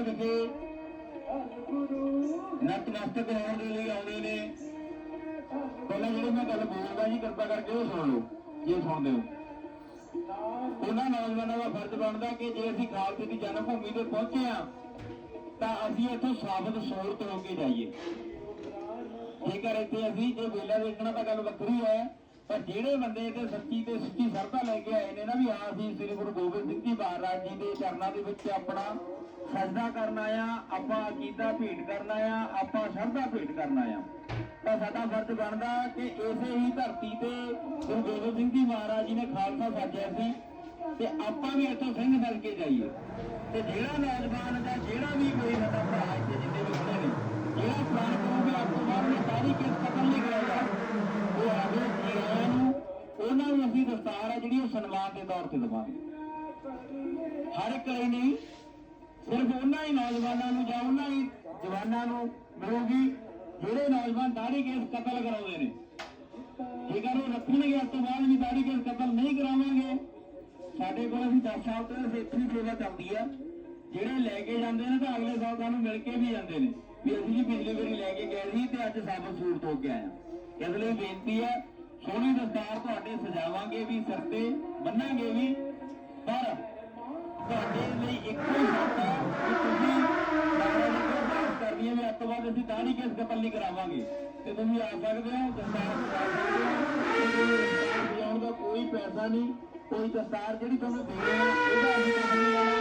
ਵਿਖੇ ਨਤਮਸਤਕ ਹੋਣ ਦੇ ਲਈ ਆਉਂਦੇ ਨੇ। ਪਹਿਲਾਂ ਜਿਹੜੀ ਮੈਂ ਗੱਲ ਬੋਲਦਾ ਜੀ ਕਿਰਪਾ ਕਰਕੇ ਉਹ ਸੁਣ ਲਓ, ਜੇ ਸੁਣਦੇ ਹੋ। ਉਹਨਾਂ ਨੌਜਵਾਨਾਂ ਦਾ ਫਰਜ਼ ਬਣਦਾ ਕਿ ਜੇ ਅਸੀਂ ਖਾਲਸੇ ਦੀ ਜਨਮ ਭੂਮੀ ਤੇ ਪਹੁੰਚੇ ਆ ਤਾਂ ਅਸੀਂ ਇੱਥੋਂ ਸਾਬਤ ਸੂਰਤ ਹੋ ਕੇ ਜਾਈਏ। ਜੇਕਰ ਇੱਥੇ ਅਸੀਂ ਜੇ ਵੇਲਾ ਦੇਖਣਾ ਤਾਂ ਗੱਲ ਵੱਖਰੀ ਹੈ, ਪਰ ਜਿਹੜੇ ਬੰਦੇ ਤੇ ਸੱਚੀ ਤੇ ਸੱਚੀ ਸਰਦਾ ਲੈ ਕੇ ਆਏ ਨੇ ਨਾ ਵੀ ਹਾਂ ਅਸੀਂ ਸ੍ਰੀ ਗੁਰੂ ਗੋਬਿੰਦ ਸਿੰਘ ਜੀ ਮਹਾਰਾਜ ਜੀ ਦੇ ਚਰਨਾਂ ਦੇ ਵਿੱਚ ਆਪਣਾ ਸਜਦਾ ਕਰਨ ਆਇਆ ਆਪਾਂ ਅਕੀਦਾ ਭੇਟ ਕਰਨ ਆਇਆ ਆਪਾਂ ਸ਼ਰਧਾ ਭੇਟ ਕਰਨ ਆਇਆ ਤਾਂ ਸਾਡਾ ਫਰਜ਼ ਬਣਦਾ ਕਿ ਇਸੇ ਹੀ ਧਰਤੀ ਤੇ ਗੁਰੂ ਗੋਬਿੰਦ ਸਿੰਘ ਜੀ ਮਹਾਰਾਜ ਜੀ ਨੇ ਖਾਲਸਾ ਸਾਜਿਆ ਸੀ ਤੇ ਆਪਾਂ ਵੀ ਇੱਥੋਂ ਸਿੰਘ ਬਣ ਕੇ ਜਾਈਏ। ਤੇ ਜਿਹੜਾ ਨੌਜਵਾਨ ਦਾ ਜਿਹੜਾ ਵੀ ਕੋਈ ਸਾਡਾ ਭਰਾ ਇੱਥੇ ਜਿੰਨੇ ਵੀ ਖੜੇ ਨੇ, ਜਿਹੜਾ ਪ੍ਰਾਣ ਕਰੂਗਾ ਆਪ ਬਾਅਦ ਵਿੱਚ ਸਾਰੀ ਕਿਸ ਕਤਲ ਨਹੀਂ ਕਰਾਏਗਾ ਉਹ ਆਗੇ ਨੂੰ, ਉਹਨਾਂ ਨੂੰ ਅਸੀਂ ਦਸਤਾਰ ਹੈ ਜਿਹੜੀ ਉਹ ਸਨਮਾਨ ਦੇ ਤੌਰ ਤੇ ਦਵਾਂਗੇ। ਹਰ ਇੱਕ ਲਈ ਨਹੀਂ, ਸਿਰਫ ਉਹਨਾਂ ਹੀ ਨੌਜਵਾਨਾਂ ਨੂੰ ਜਾਂ ਉਹਨਾਂ ਹੀ ਜਵਾਨਾਂ ਨੂੰ ਮਿਲੂਗੀ, ਜਿਹੜੇ ਨੌਜਵਾਨ ਦਾੜੀ ਕੇਸ ਕਤਲ ਕਰਾਉਂਦੇ ਨੇ। ਜੇਕਰ ਉਹ ਰੱਖਣਗੇ, ਉਸ ਤੋਂ ਬਾਅਦ ਵੀ ਦਾੜੀ ਕੇਸ ਕਤਲ ਨਹੀਂ ਕਰਾਵਾਂਗੇ। ਸਾਡੇ ਕੋਲ ਅਸੀਂ 10 ਸਾਲ ਤੋਂ ਅਸੀਂ ਸੇਵਾ ਚੱਲਦੀ ਆ। ਜਿਹੜੇ ਲੈ ਕੇ ਜਾਂਦੇ ਨੇ, ਤਾਂ ਅਗਲੇ ਸਾਲ ਸਾਨੂੰ ਮਿਲ ਕੇ ਵੀ ਜਾਂਦੇ ਨੇ। ਵੀ ਅਸੀਂ ਜੀ ਪਿਛਲੀ ਵਾਰੀ ਲੈ ਕੇ ਗਏ ਸੀ ਤੇ ਅੱਜ ਸਾਬਤ ਸੂਰਤ ਹੋ ਕੇ ਆਏ ਆ। ਇਸ ਲਈ ਬੇਨਤੀ ਹੈ ਸੋਹਣੀ ਦਸਤਾਰ ਤੁਹਾਡੇ ਸਜਾਵਾਂਗੇ ਵੀ ਸਿਰ ਤੇ ਬੰਨਾਂਗੇ ਵੀ। ਪਰ ਤੁਹਾਡੇ ਲਈ ਇੱਕੋ ਹੀ ਸ਼ਰਤ ਹੈ ਕਿ ਤੁਸੀਂ ਬਾਬਾ ਜੀ ਕੋਲ ਅਰਦਾਸ ਕਰਨੀ ਹੈ ਵੀ ਅੱਜ ਤੋਂ ਬਾਅਦ ਅਸੀਂ ਦਾੜੀ ਕੇਸ ਕਤਲ ਨਹੀਂ ਕਰਾਵਾਂਗੇ। ਤੇ ਤੁਸੀਂ ਆ ਸਕਦੇ ਹੋ, ਦਸਤਾਰ ਸਜਾਉਣ ਦਾ ਕੋਈ ਪੈਸਾ ਨਹੀਂ, ਕੋਈ ਦਸਤਾਰ ਜਿਹੜੀ ਤੁਹਾਨੂੰ ਦੇ ਰਹੇ ਆ, ਉਹਦਾ ਅਸੀਂ ਕੰਮ ਨਹੀਂ ਲੈਣਾ।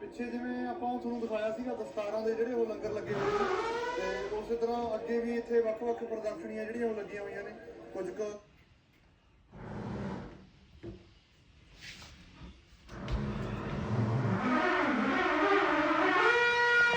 ਪਿੱਛੇ ਜਿਵੇਂ ਆਪਾਂ ਤੁਹਾਨੂੰ ਦਿਖਾਇਆ ਸੀਗਾ, ਦਸਤਾਰਾਂ ਦੇ ਜਿਹੜੇ ਉਹ ਲੰਗਰ ਲੱਗੇ ਹੋਏ ਸੀ ਤੇ ਉਸੇ ਤਰ੍ਹਾਂ ਅੱਗੇ ਵੀ ਇੱਥੇ ਵੱਖ-ਵੱਖ ਪ੍ਰਦਰਸ਼ਨੀਆਂ ਜਿਹੜੀਆਂ ਉਹ ਲੱਗੀਆਂ ਹੋਈਆਂ ਨੇ। ਕੁਝ ਕੁ